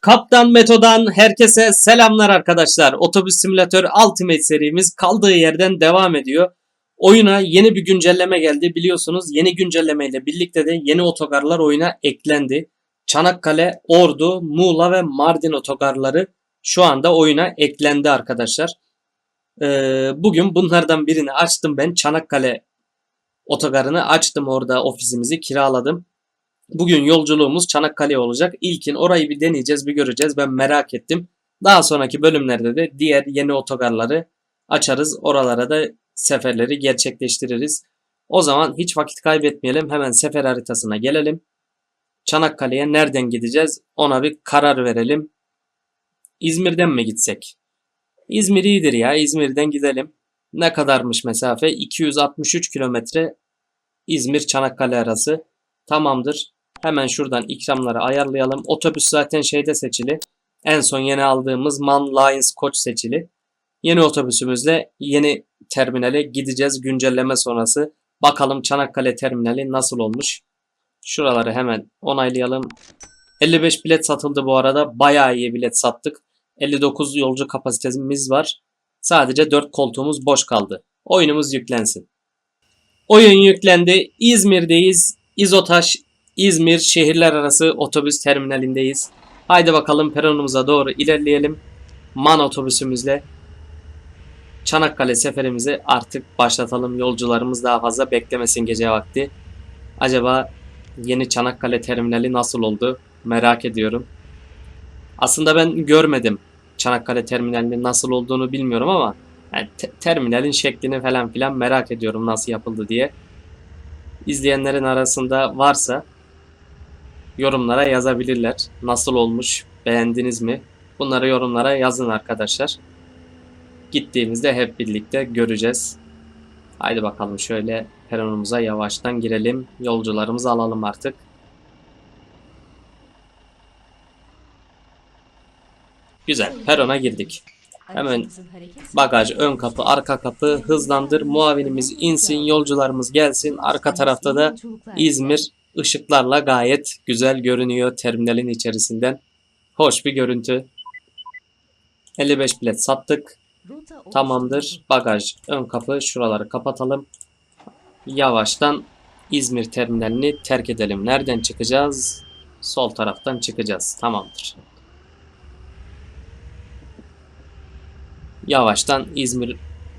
Kaptan Meto'dan herkese selamlar arkadaşlar. Otobüs Simülatör Ultimate serimiz kaldığı yerden devam ediyor. Oyuna yeni bir güncelleme geldi. Biliyorsunuz yeni güncelleme ile birlikte de yeni otogarlar oyuna eklendi. Çanakkale, Ordu, Muğla ve Mardin otogarları şu anda oyuna eklendi arkadaşlar. Ee, bugün bunlardan birini açtım ben. Çanakkale otogarını açtım orada ofisimizi kiraladım. Bugün yolculuğumuz Çanakkale olacak. İlkin orayı bir deneyeceğiz, bir göreceğiz. Ben merak ettim. Daha sonraki bölümlerde de diğer yeni otogarları açarız. Oralara da seferleri gerçekleştiririz. O zaman hiç vakit kaybetmeyelim. Hemen sefer haritasına gelelim. Çanakkale'ye nereden gideceğiz? Ona bir karar verelim. İzmir'den mi gitsek? İzmir iyidir ya. İzmir'den gidelim. Ne kadarmış mesafe? 263 kilometre İzmir Çanakkale arası. Tamamdır. Hemen şuradan ikramları ayarlayalım. Otobüs zaten şeyde seçili. En son yeni aldığımız Man Lions Koç seçili. Yeni otobüsümüzle yeni terminale gideceğiz güncelleme sonrası. Bakalım Çanakkale terminali nasıl olmuş. Şuraları hemen onaylayalım. 55 bilet satıldı bu arada. Bayağı iyi bilet sattık. 59 yolcu kapasitemiz var. Sadece 4 koltuğumuz boş kaldı. Oyunumuz yüklensin. Oyun yüklendi. İzmir'deyiz. İzotaş İzmir şehirler arası otobüs terminalindeyiz. Haydi bakalım peronumuza doğru ilerleyelim. Man otobüsümüzle Çanakkale seferimizi artık başlatalım. Yolcularımız daha fazla beklemesin gece vakti. Acaba yeni Çanakkale terminali nasıl oldu? Merak ediyorum. Aslında ben görmedim. Çanakkale terminalinin nasıl olduğunu bilmiyorum ama yani te- terminalin şeklini falan filan merak ediyorum nasıl yapıldı diye. İzleyenlerin arasında varsa yorumlara yazabilirler. Nasıl olmuş? Beğendiniz mi? Bunları yorumlara yazın arkadaşlar. Gittiğimizde hep birlikte göreceğiz. Haydi bakalım şöyle peronumuza yavaştan girelim. Yolcularımızı alalım artık. Güzel. Perona girdik. Hemen Bagaj, ön kapı, arka kapı hızlandır. Muavinimiz insin, yolcularımız gelsin. Arka tarafta da İzmir ışıklarla gayet güzel görünüyor terminalin içerisinden. Hoş bir görüntü. 55 bilet sattık. Tamamdır. Bagaj, ön kapı şuraları kapatalım. Yavaştan İzmir terminalini terk edelim. Nereden çıkacağız? Sol taraftan çıkacağız. Tamamdır. Yavaştan İzmir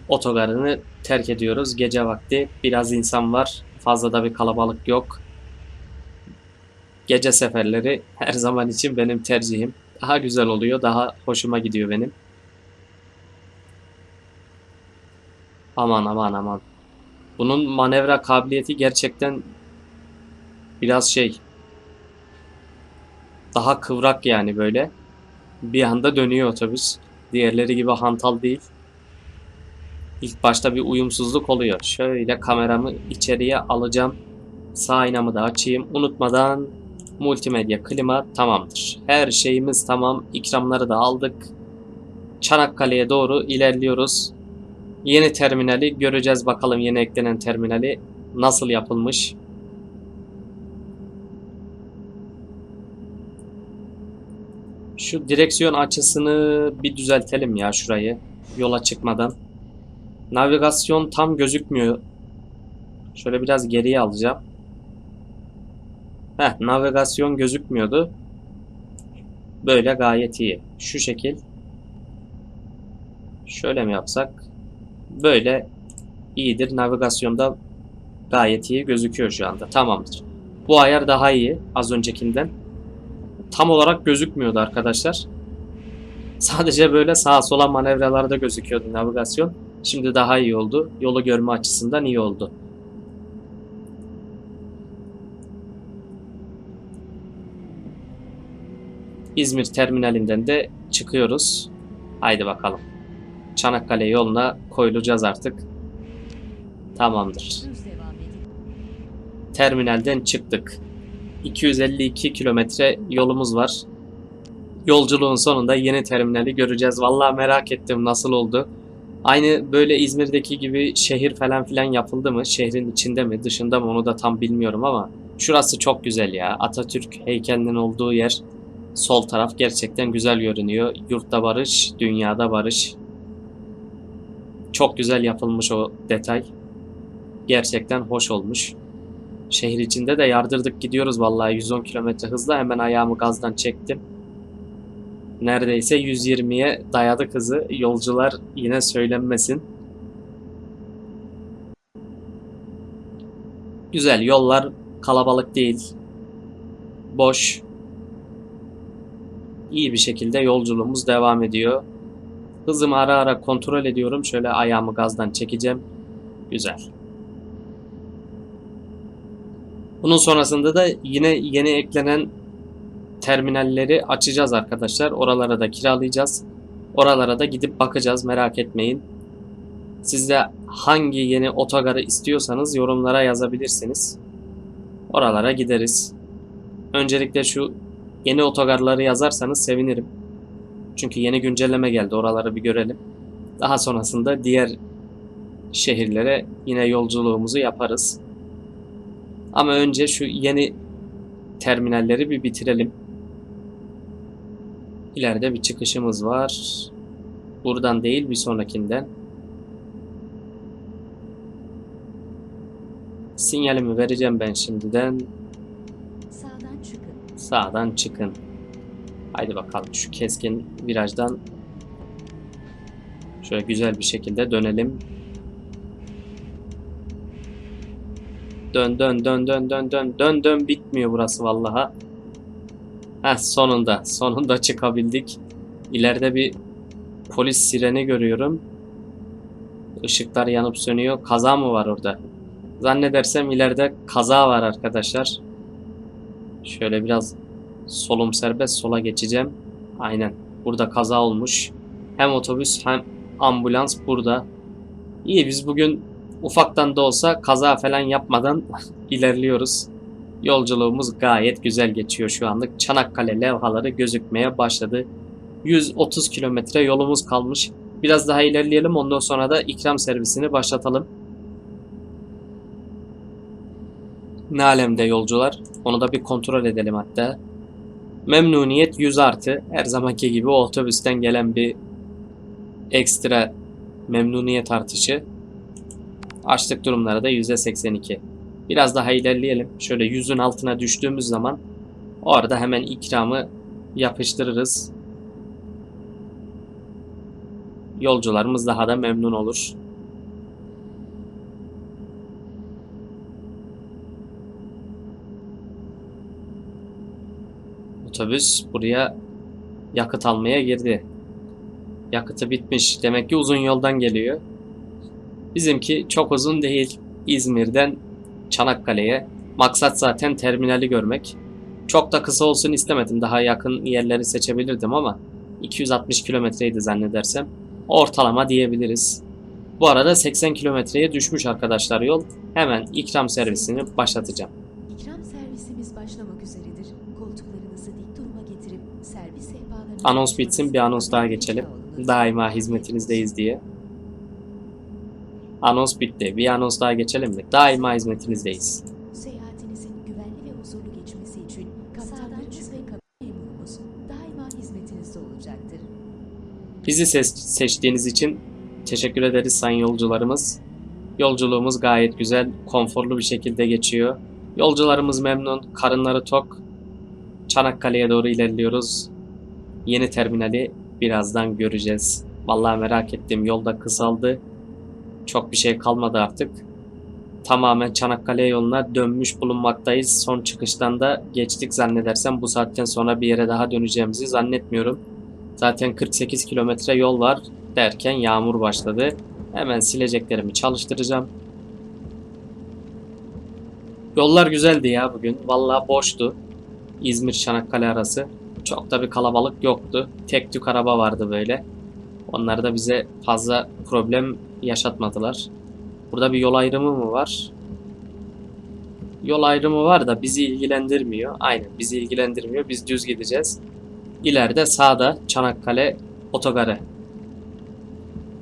otogarını terk ediyoruz. Gece vakti biraz insan var. Fazla da bir kalabalık yok. Gece seferleri her zaman için benim tercihim. Daha güzel oluyor. Daha hoşuma gidiyor benim. Aman aman aman. Bunun manevra kabiliyeti gerçekten biraz şey daha kıvrak yani böyle. Bir anda dönüyor otobüs. Diğerleri gibi hantal değil. İlk başta bir uyumsuzluk oluyor. Şöyle kameramı içeriye alacağım. Sağ aynamı da açayım. Unutmadan multimedya klima tamamdır. Her şeyimiz tamam. İkramları da aldık. Çanakkale'ye doğru ilerliyoruz. Yeni terminali göreceğiz bakalım yeni eklenen terminali nasıl yapılmış. Şu direksiyon açısını bir düzeltelim ya şurayı yola çıkmadan. Navigasyon tam gözükmüyor. Şöyle biraz geriye alacağım. Heh, navigasyon gözükmüyordu. Böyle gayet iyi. Şu şekil. Şöyle mi yapsak? Böyle iyidir. Navigasyonda gayet iyi gözüküyor şu anda. Tamamdır. Bu ayar daha iyi az öncekinden. Tam olarak gözükmüyordu arkadaşlar. Sadece böyle sağa sola manevralarda gözüküyordu navigasyon. Şimdi daha iyi oldu. Yolu görme açısından iyi oldu. İzmir terminalinden de çıkıyoruz. Haydi bakalım. Çanakkale yoluna koyulacağız artık. Tamamdır. Terminalden çıktık. 252 kilometre yolumuz var. Yolculuğun sonunda yeni terminali göreceğiz. Vallahi merak ettim nasıl oldu. Aynı böyle İzmir'deki gibi şehir falan filan yapıldı mı? Şehrin içinde mi, dışında mı onu da tam bilmiyorum ama şurası çok güzel ya. Atatürk heykelinin olduğu yer Sol taraf gerçekten güzel görünüyor. Yurtta barış, dünyada barış. Çok güzel yapılmış o detay. Gerçekten hoş olmuş. Şehir içinde de yardırdık gidiyoruz vallahi 110 km hızla hemen ayağımı gazdan çektim. Neredeyse 120'ye dayadık hızı. Yolcular yine söylenmesin. Güzel yollar kalabalık değil. Boş. İyi bir şekilde yolculuğumuz devam ediyor. Hızımı ara ara kontrol ediyorum. Şöyle ayağımı gazdan çekeceğim. Güzel. Bunun sonrasında da yine yeni eklenen terminalleri açacağız arkadaşlar. Oralara da kiralayacağız. Oralara da gidip bakacağız merak etmeyin. Siz de hangi yeni otogarı istiyorsanız yorumlara yazabilirsiniz. Oralara gideriz. Öncelikle şu yeni otogarları yazarsanız sevinirim. Çünkü yeni güncelleme geldi. Oraları bir görelim. Daha sonrasında diğer şehirlere yine yolculuğumuzu yaparız. Ama önce şu yeni terminalleri bir bitirelim. İleride bir çıkışımız var. Buradan değil bir sonrakinden. Sinyalimi vereceğim ben şimdiden. Sağdan çıkın. Haydi bakalım şu keskin virajdan şöyle güzel bir şekilde dönelim. Dön dön dön dön dön dön dön dön bitmiyor burası vallaha. Heh sonunda sonunda çıkabildik. İleride bir polis sireni görüyorum. Işıklar yanıp sönüyor. Kaza mı var orada? Zannedersem ileride kaza var arkadaşlar. Şöyle biraz solum serbest sola geçeceğim. Aynen. Burada kaza olmuş. Hem otobüs hem ambulans burada. İyi biz bugün ufaktan da olsa kaza falan yapmadan ilerliyoruz. Yolculuğumuz gayet güzel geçiyor şu anlık. Çanakkale levhaları gözükmeye başladı. 130 kilometre yolumuz kalmış. Biraz daha ilerleyelim ondan sonra da ikram servisini başlatalım. Ne alemde yolcular? Onu da bir kontrol edelim hatta. Memnuniyet 100 artı. Her zamanki gibi otobüsten gelen bir ekstra memnuniyet artışı. Açlık durumları da %82. Biraz daha ilerleyelim. Şöyle 100'ün altına düştüğümüz zaman orada hemen ikramı yapıştırırız. Yolcularımız daha da memnun olur. Otobüs buraya yakıt almaya girdi. Yakıtı bitmiş. Demek ki uzun yoldan geliyor. Bizimki çok uzun değil. İzmir'den Çanakkale'ye. Maksat zaten terminali görmek. Çok da kısa olsun istemedim. Daha yakın yerleri seçebilirdim ama 260 kilometreydi zannedersem. Ortalama diyebiliriz. Bu arada 80 kilometreye düşmüş arkadaşlar yol. Hemen ikram servisini başlatacağım. İkram üzeredir. Koltuklarınızı dik duruma getirip servis sehpalarını... Anons bitsin bir anons daha geçelim. Daima hizmetinizdeyiz diye. Anons bitti. Bir anons daha geçelim mi? Daima hizmetinizdeyiz. Seyahatinizin güvenli ve huzurlu geçmesi için kaptanlarımız ve kabin memurumuz daima hizmetinizde olacaktır. Bizi ses- seçtiğiniz için teşekkür ederiz sayın yolcularımız. Yolculuğumuz gayet güzel, konforlu bir şekilde geçiyor. Yolcularımız memnun, karınları tok. Çanakkale'ye doğru ilerliyoruz. Yeni terminali birazdan göreceğiz. Vallahi merak ettim. Yolda kısaldı. Çok bir şey kalmadı artık. Tamamen Çanakkale yoluna dönmüş bulunmaktayız. Son çıkıştan da geçtik zannedersem bu saatten sonra bir yere daha döneceğimizi zannetmiyorum. Zaten 48 kilometre yol var derken yağmur başladı. Hemen sileceklerimi çalıştıracağım. Yollar güzeldi ya bugün. Vallahi boştu. İzmir Çanakkale arası. Çok da bir kalabalık yoktu. Tek tük araba vardı böyle. Onlar da bize fazla problem yaşatmadılar. Burada bir yol ayrımı mı var? Yol ayrımı var da bizi ilgilendirmiyor. Aynen bizi ilgilendirmiyor. Biz düz gideceğiz. İleride sağda Çanakkale otogarı.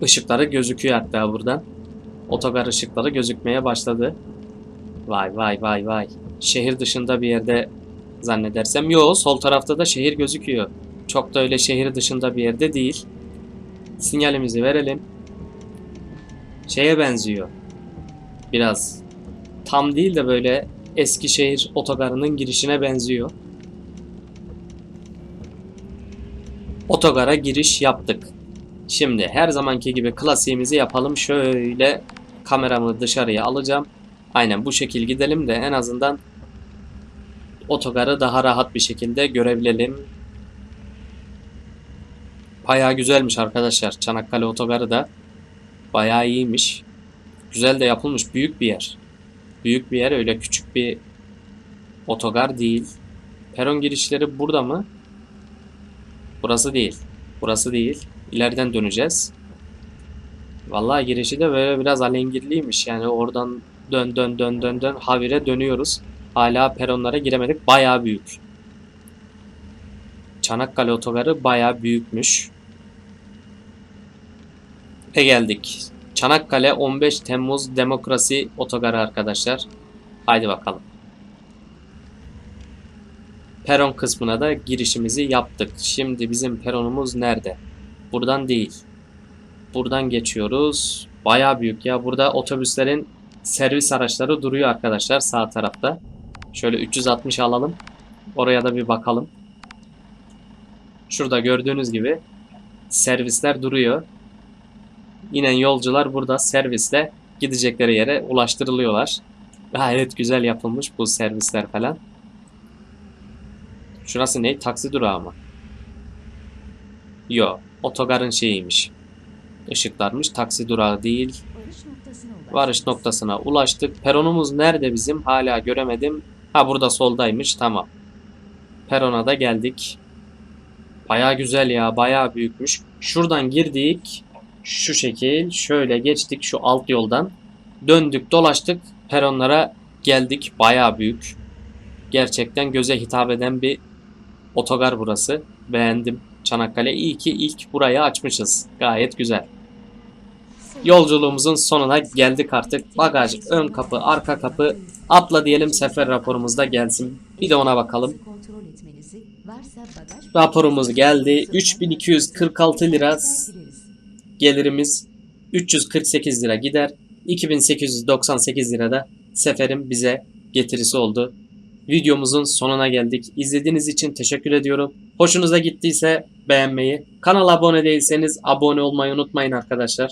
Işıkları gözüküyor hatta buradan. Otogar ışıkları gözükmeye başladı. Vay vay vay vay. Şehir dışında bir yerde Zannedersem. Yo sol tarafta da şehir gözüküyor. Çok da öyle şehir dışında bir yerde değil. Sinyalimizi verelim. Şeye benziyor. Biraz tam değil de böyle Eskişehir otogarının girişine benziyor. Otogara giriş yaptık. Şimdi her zamanki gibi klasiğimizi yapalım. Şöyle kameramı dışarıya alacağım. Aynen bu şekil gidelim de en azından otogarı daha rahat bir şekilde görebilelim. Bayağı güzelmiş arkadaşlar. Çanakkale otogarı da bayağı iyiymiş. Güzel de yapılmış. Büyük bir yer. Büyük bir yer öyle küçük bir otogar değil. Peron girişleri burada mı? Burası değil. Burası değil. İleriden döneceğiz. Vallahi girişi de böyle biraz alengirliymiş. Yani oradan dön dön dön dön dön havire dönüyoruz. Hala peronlara giremedik. Bayağı büyük. Çanakkale otogarı bayağı büyükmüş. Ve geldik. Çanakkale 15 Temmuz Demokrasi Otogarı arkadaşlar. Haydi bakalım. Peron kısmına da girişimizi yaptık. Şimdi bizim peronumuz nerede? Buradan değil. Buradan geçiyoruz. Bayağı büyük ya. Burada otobüslerin servis araçları duruyor arkadaşlar sağ tarafta. Şöyle 360 alalım. Oraya da bir bakalım. Şurada gördüğünüz gibi servisler duruyor. İnen yolcular burada servisle gidecekleri yere ulaştırılıyorlar. Gayet güzel yapılmış bu servisler falan. Şurası ne? Taksi durağı mı? Yo, otogarın şeyiymiş. Işıklarmış. Taksi durağı değil. Varış noktasına ulaştınız. Varış noktasına ulaştık. Peronumuz nerede bizim? Hala göremedim. Ha burada soldaymış. Tamam. Perona da geldik. Baya güzel ya. Baya büyükmüş. Şuradan girdik. Şu şekil. Şöyle geçtik şu alt yoldan. Döndük dolaştık. Peronlara geldik. Baya büyük. Gerçekten göze hitap eden bir otogar burası. Beğendim. Çanakkale iyi ki ilk burayı açmışız. Gayet güzel. Yolculuğumuzun sonuna geldik artık. Bagaj, ön kapı, arka kapı atla diyelim sefer raporumuzda gelsin. Bir de ona bakalım. Raporumuz geldi. 3246 lira gelirimiz 348 lira gider. 2898 lira da seferin bize getirisi oldu. Videomuzun sonuna geldik. İzlediğiniz için teşekkür ediyorum. Hoşunuza gittiyse beğenmeyi, kanala abone değilseniz abone olmayı unutmayın arkadaşlar.